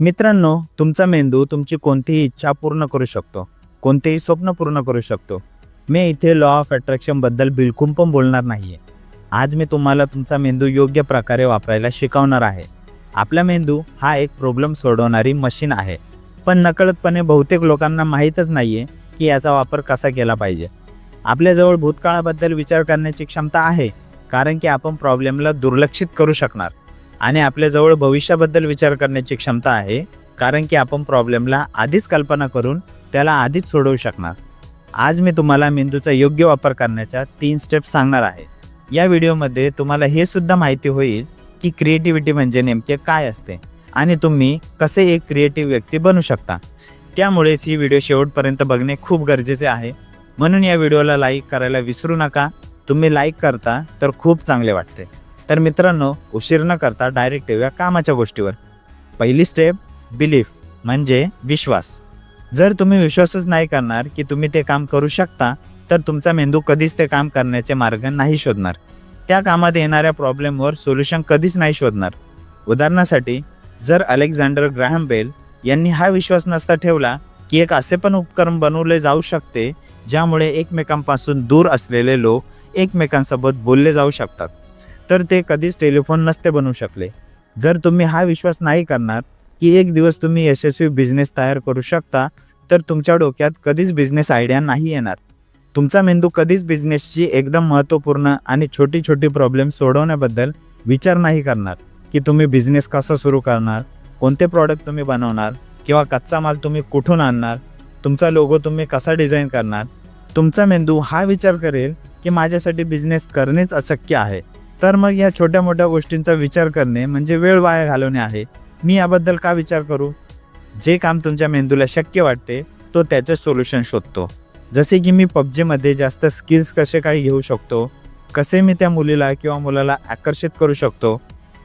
मित्रांनो तुमचा मेंदू तुमची कोणतीही इच्छा पूर्ण करू शकतो. कोणतेही स्वप्न पूर्ण करू शकतो. मी इथे लॉ ऑफ अट्रॅक्शनबद्दल बिलकुल पण बोलणार नाही आहे आज मी तुम्हाला तुमचा मेंदू योग्य प्रकारे वापरायला शिकवणार आहे. आपला मेंदू हा एक प्रॉब्लेम सोडवणारी मशीन आहे. पण नकळतपणे बहुतेक लोकांना माहीतच नाही आहे की याचा वापर कसा केला पाहिजे. आपल्याजवळ भूतकाळाबद्दल विचार करण्याची क्षमता आहे कारण की आपण प्रॉब्लेमला दुर्लक्षित करू शकणार. आणि आपल्याजवळ भविष्याबद्दल विचार करण्याची क्षमता आहे कारण की आपण प्रॉब्लेमला आधीच कल्पना करून त्याला आधीच सोडवू शकणार. आज मी तुम्हाला मेंदूचा योग्य वापर करण्याच्या तीन स्टेप्स सांगणार आहे. या व्हिडिओमध्ये तुम्हाला हे सुद्धा माहिती होईल की क्रिएटिव्हिटी म्हणजे नेमके काय असते आणि तुम्ही कसे एक क्रिएटिव्ह व्यक्ती बनू शकता. त्यामुळेच ही व्हिडिओ शेवटपर्यंत बघणे खूप गरजेचे आहे. म्हणून या व्हिडिओला लाईक करायला विसरू नका. तुम्ही लाईक करता तर खूप चांगले वाटते. तर मित्रांनो उशीर न करता डायरेक्ट येऊया कामाच्या गोष्टीवर. पहिली स्टेप बिलीफ म्हणजे विश्वास. जर तुम्ही विश्वासच नाही करणार की तुम्ही ते काम करू शकता तर तुमचा मेंदू कधीच ते काम करण्याचे मार्ग नाही शोधणार. त्या कामात येणाऱ्या प्रॉब्लेमवर सोल्युशन कधीच नाही शोधणार. उदाहरणासाठी जर अलेक्झांडर ग्राहम बेल यांनी हा विश्वास नसता ठेवला की एक असे पण उपकरण बनवले जाऊ शकते ज्यामुळे एकमेकांपासून दूर असलेले लोक एकमेकांसोबत बोलले जाऊ शकतात. तर ते कधीच टेलिफोन नसते बनू शकले. जर तुम्ही हा विश्वास नाही करणार की एक दिवस तुम्ही यशस्वी बिझनेस तयार करू शकता तर तुमच्या डोक्यात कधीच बिझनेस आयडिया नाही येणार. तुमचा मेंदू कधीच बिझनेसची एकदम महत्त्वपूर्ण आणि छोटी छोटी प्रॉब्लेम सोडवण्याबद्दल विचार नाही करणार की तुम्ही बिझनेस कसा सुरू करणार कोणते प्रॉडक्ट तुम्ही बनवणार किंवा कच्चा माल तुम्ही कुठून आणणार तुमचा लोगो तुम्ही कसा डिझाईन करणार तुमचा मेंदू हा विचार करेल की माझ्यासाठी बिझनेस करणेच अशक्य आहे. तर मग या छोट्या मोठ्या गोष्टींचा विचार करणे म्हणजे वेळ वाया घालवणे आहे. मी याबद्दल का विचार करू? जे काम तुमच्या मेंदूला शक्य वाटते तो त्याचे सोल्युशन शोधतो. जसे की मी पबजीमध्ये जास्त स्किल्स कसे काही घेऊ शकतो कसे मी त्या मुलीला किंवा मुलाला आकर्षित करू शकतो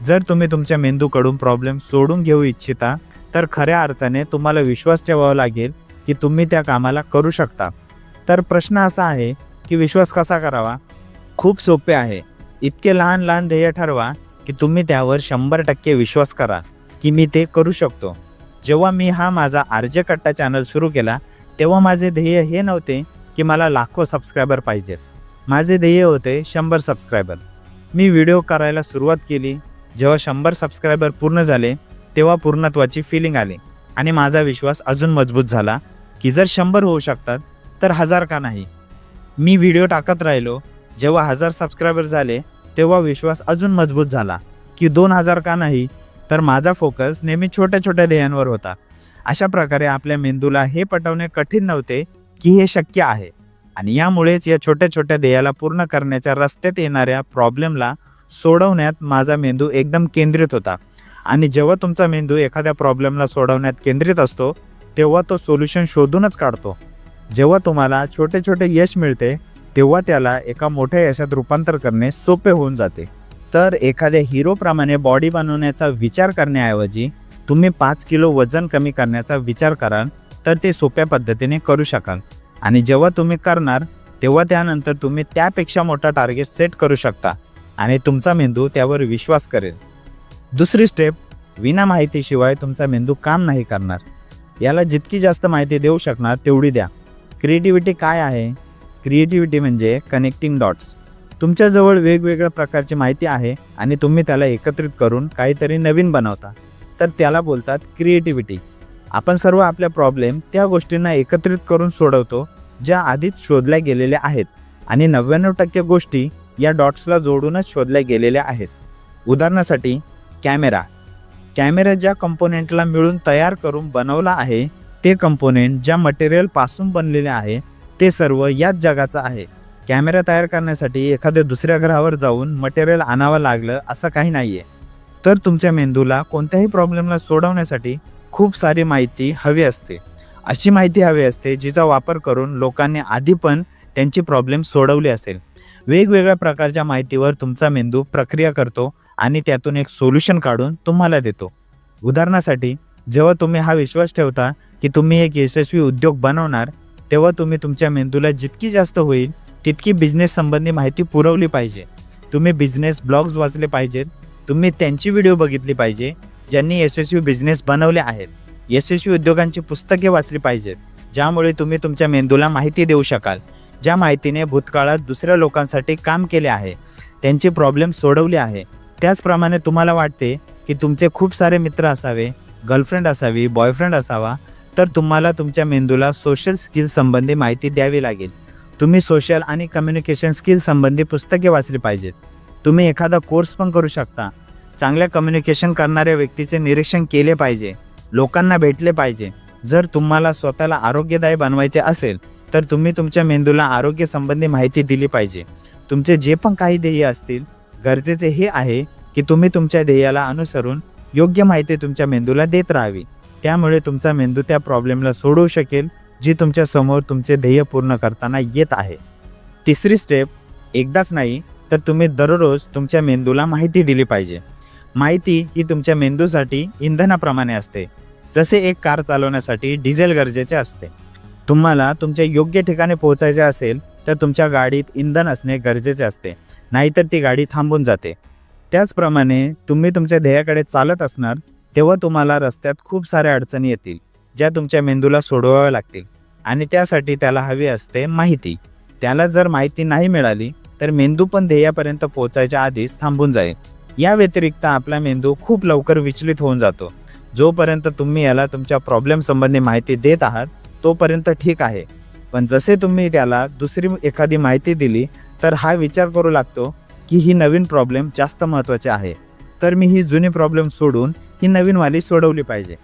जर तुम्ही तुमच्या मेंदूकडून प्रॉब्लेम सोडून घेऊ इच्छिता तर खऱ्या अर्थाने तुम्हाला विश्वास ठेवावा लागेल की तुम्ही त्या कामाला करू शकता. तर प्रश्न असा आहे की विश्वास कसा करावा? खूप सोपे आहे. इतके लहान लहान ध्येय ठरवा की तुम्ही त्यावर शंभर टक्के विश्वास करा की मी ते करू शकतो. जेव्हा मी हा माझा आर्य कट्टा चॅनल सुरू केला तेव्हा माझे ध्येय हे नव्हते की मला लाखो सबस्क्रायबर पाहिजेत. माझे ध्येय होते शंभर सबस्क्रायबर मी व्हिडिओ करायला सुरुवात केली. जेव्हा शंभर सबस्क्रायबर पूर्ण झाले तेव्हा पूर्णत्वाची फिलिंग आली आणि माझा विश्वास अजून मजबूत झाला की जर शंभर होऊ शकतात तर हजार का नाही? मी व्हिडिओ टाकत राहिलो जेव्हा हजार सबस्क्रायबर झाले तेव्हा विश्वास अजून मजबूत झाला की दोन हजार का नाही? तर माझा फोकस नेहमी छोट्या छोट्या ध्येयांवर होता. अशा प्रकारे आपल्या मेंदूला हे पटवणे कठीण नव्हते की हे शक्य आहे. आणि यामुळेच या छोट्या छोट्या ध्येयाला पूर्ण करण्याच्या रस्त्यात येणाऱ्या प्रॉब्लेमला सोडवण्यात माझा मेंदू एकदम केंद्रित होता. आणि जेव्हा तुमचा मेंदू एखाद्या प्रॉब्लेमला सोडवण्यात केंद्रित असतो तेव्हा तो सोल्युशन शोधूनच काढतो. जेव्हा तुम्हाला छोटे छोटे यश मिळते तेव्हा त्याला एका मोठ्या यशात रूपांतर करणे सोपे होऊन जाते. तर एखाद्या हिरोप्रमाणे बॉडी बनवण्याचा विचार करण्याऐवजी तुम्ही पाच किलो वजन कमी करण्याचा विचार कराल तर ते सोप्या पद्धतीने करू शकाल. आणि जेव्हा तुम्ही करणार तेव्हा त्यानंतर तुम्ही त्यापेक्षा मोठा टार्गेट सेट करू शकता आणि तुमचा मेंदू त्यावर विश्वास करेल. दुसरी स्टेप विना माहितीशिवाय तुमचा मेंदू काम नाही करणार. याला जितकी जास्त माहिती देऊ शकणार तेवढी द्या. क्रिएटिव्हिटी काय आहे? क्रिएटिव्हिटी म्हणजे कनेक्टिंग डॉट्स. तुमच्याजवळ वेगवेगळ्या प्रकारची माहिती आहे आणि तुम्ही त्याला एकत्रित करून काहीतरी नवीन बनवता. तर त्याला बोलतात क्रिएटिव्हिटी. आपण सर्व आपल्या प्रॉब्लेम त्या गोष्टींना एकत्रित करून सोडवतो ज्या आधीच शोधल्या गेलेल्या आहेत आणि नव्याण्णव टक्के गोष्टी या डॉट्सला जोडूनच शोधल्या गेलेल्या आहेत. उदाहरणासाठी कॅमेरा. कॅमेरा ज्या कंपोनेंटला मिळून तयार करून बनवला आहे ते कंपोनेंट ज्या मटेरियलपासून बनलेले आहे ते सर्व याच जगाचं आहे. कॅमेरा तयार करण्यासाठी एखाद्या दुसऱ्या ग्रहावर जाऊन मटेरियल आणावं लागलं असं काही नाही आहे तर तुमच्या मेंदूला कोणत्याही प्रॉब्लेमला सोडवण्यासाठी खूप सारी माहिती हवी असते. अशी माहिती हवी असते जिचा वापर करून लोकांनी आधी पण त्यांची प्रॉब्लेम सोडवली असेल. वेगवेगळ्या प्रकारच्या माहितीवर तुमचा मेंदू प्रक्रिया करतो आणि त्यातून एक सोल्युशन काढून तुम्हाला देतो. उदाहरणासाठी जेव्हा तुम्ही हा विश्वास ठेवता की तुम्ही एक यशस्वी उद्योग बनवणार तेव्हा तुम्ही तुमच्या मेंदूला जितकी जास्त होईल तितकी बिझनेस संबंधी माहिती पुरवली पाहिजे. तुम्ही बिझनेस ब्लॉग्स वाचले पाहिजेत. तुम्ही त्यांची व्हिडिओ बघितली पाहिजे ज्यांनी यशस्वी बिझनेस बनवले आहेत. यशस्वी उद्योगांची पुस्तके वाचली पाहिजेत ज्यामुळे तुम्ही तुमच्या मेंदूला माहिती देऊ शकाल. ज्या माहितीने भूतकाळात दुसऱ्या लोकांसाठी काम केले आहे त्यांचे प्रॉब्लेम सोडवले आहे. त्याचप्रमाणे तुम्हाला वाटते की तुमचे खूप सारे मित्र असावे गर्लफ्रेंड असावी बॉयफ्रेंड असावा तर तुम्हाला तुमच्या मेंदूला सोशल स्किल संबंधी माहिती द्यावी लागेल. तुम्ही सोशल आणि कम्युनिकेशन स्किल संबंधी पुस्तके वाचली पाहिजेत. तुम्ही एखादा कोर्स पण करू शकता. चांगल्या कम्युनिकेशन करणाऱ्या व्यक्तीचे निरीक्षण केले पाहिजे. लोकांना भेटले पाहिजे. जर तुम्हाला स्वतःला आरोग्यदायी बनवायचे असेल तर तुम्ही तुमच्या मेंदूला आरोग्य संबंधी माहिती दिली पाहिजे. तुमचे जे पण काही ध्येय असतील गरजेचे हे आहे की तुम्ही तुमच्या ध्येयाला अनुसरून योग्य माहिती तुमच्या मेंदूला देत राहावी. त्यामुळे तुमचा मेंदू त्या प्रॉब्लेमला सोडवू शकेल जी तुमच्यासमोर तुमचे ध्येय पूर्ण करताना येत आहे. तिसरी स्टेप एकदाच नाही तर तुम्ही दररोज तुमच्या मेंदूला माहिती दिली पाहिजे. माहिती ही तुमच्या मेंदूसाठी इंधनाप्रमाणे असते. जसे एक कार चालवण्यासाठी डिझेल गरजेचे असते. तुम्हाला तुमच्या योग्य ठिकाणी पोहोचायचे असेल तर तुमच्या गाडीत इंधन असणे गरजेचे असते. नाहीतर ती गाडी थांबून जाते. त्याचप्रमाणे तुम्ही तुमच्या ध्येयाकडे चालत असणार तेव्हा तुम्हाला रस्त्यात खूप साऱ्या अडचणी येतील ज्या तुमच्या मेंदूला सोडवाव्या लागतील. आणि त्यासाठी त्याला हवी असते माहिती. त्याला जर माहिती नाही मिळाली तर मेंदू पण ध्येयापर्यंत पोहोचायच्या आधीच थांबून जाईल. या व्यतिरिक्त आपला मेंदू खूप लवकर विचलित होऊन जातो. जोपर्यंत तुम्ही याला तुमच्या प्रॉब्लेम संबंधी माहिती देत आहात तोपर्यंत ठीक आहे. पण जसे तुम्ही त्याला दुसरी एखादी माहिती दिली तर हा विचार करू लागतो की ही नवीन प्रॉब्लेम जास्त महत्त्वाची आहे. तर मी ही जुनी प्रॉब्लेम सोडून ही नवीनवाली सोडवली पाहिजे.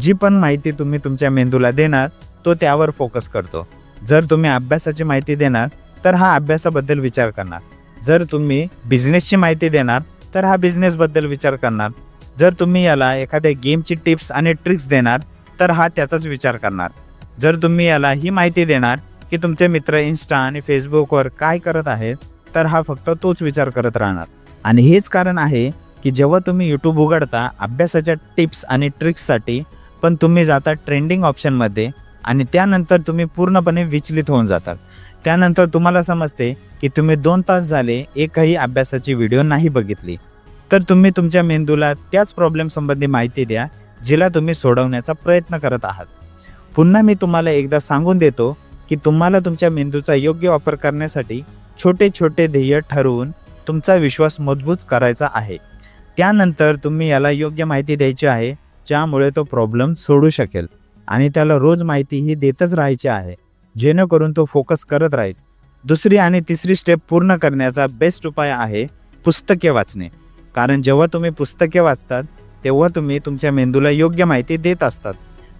जी पण माहिती तुम्ही तुमच्या मेंदूला देणार तो त्यावर फोकस करतो. जर तुम्ही अभ्यासाची माहिती देणार तर हा अभ्यासाबद्दल विचार करणार. जर तुम्ही बिझनेसची माहिती देणार तर हा बिझनेसबद्दल विचार करणार. जर तुम्ही याला एखाद्या गेमची टिप्स आणि ट्रिक्स देणार तर हा त्याचाच विचार करणार. जर तुम्ही याला ही माहिती देणार की तुमचे मित्र इन्स्टा आणि फेसबुकवर काय करत आहेत तर हा फक्त तोच विचार करत राहणार. आणि हेच कारण आहे की जेव्हा तुम्ही यूट्यूब उघडता अभ्यासाच्या टिप्स आणि ट्रिक्ससाठी पण तुम्ही जाता ट्रेंडिंग ऑप्शनमध्ये आणि त्यानंतर तुम्ही पूर्णपणे विचलित होऊन जातात. त्यानंतर तुम्हाला समजते की तुम्ही दोन तास झाले एकही अभ्यासाची व्हिडिओ नाही बघितली. तर तुम्ही तुमच्या मेंदूला त्याच प्रॉब्लेमसंबंधी माहिती द्या जिला तुम्ही सोडवण्याचा प्रयत्न करत आहात. पुन्हा मी तुम्हाला एकदा सांगून देतो की तुम्हाला तुमच्या मेंदूचा योग्य वापर करण्यासाठी छोटे छोटे ध्येय ठरवून तुमचा विश्वास मजबूत करायचा आहे. त्यानंतर तुम्ही याला योग्य माहिती द्यायची आहे ज्यामुळे तो प्रॉब्लेम सोडू शकेल. आणि त्याला रोज माहिती ही देतच राहायची आहे जेणेकरून तो फोकस करत राहील. दुसरी आणि तिसरी स्टेप पूर्ण करण्याचा बेस्ट उपाय आहे पुस्तके वाचणे. कारण जेव्हा तुम्ही पुस्तके वाचतात तेव्हा तुम्ही तुमच्या मेंदूला योग्य माहिती देत असतात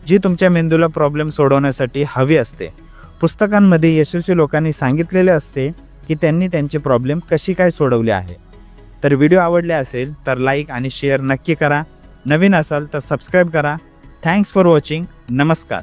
जी तुमच्या मेंदूला प्रॉब्लेम सोडवण्यासाठी हवी असते. पुस्तकांमध्ये यशस्वी लोकांनी सांगितलेले असते की त्यांनी त्यांचे प्रॉब्लेम कशी काय सोडवले आहे. तर व्हिडिओ आवडले असेल तर लाईक आणि शेअर नक्की करा. नवीन असाल तर सबस्क्राईब करा. थँक्स फॉर वॉचिंग नमस्कार.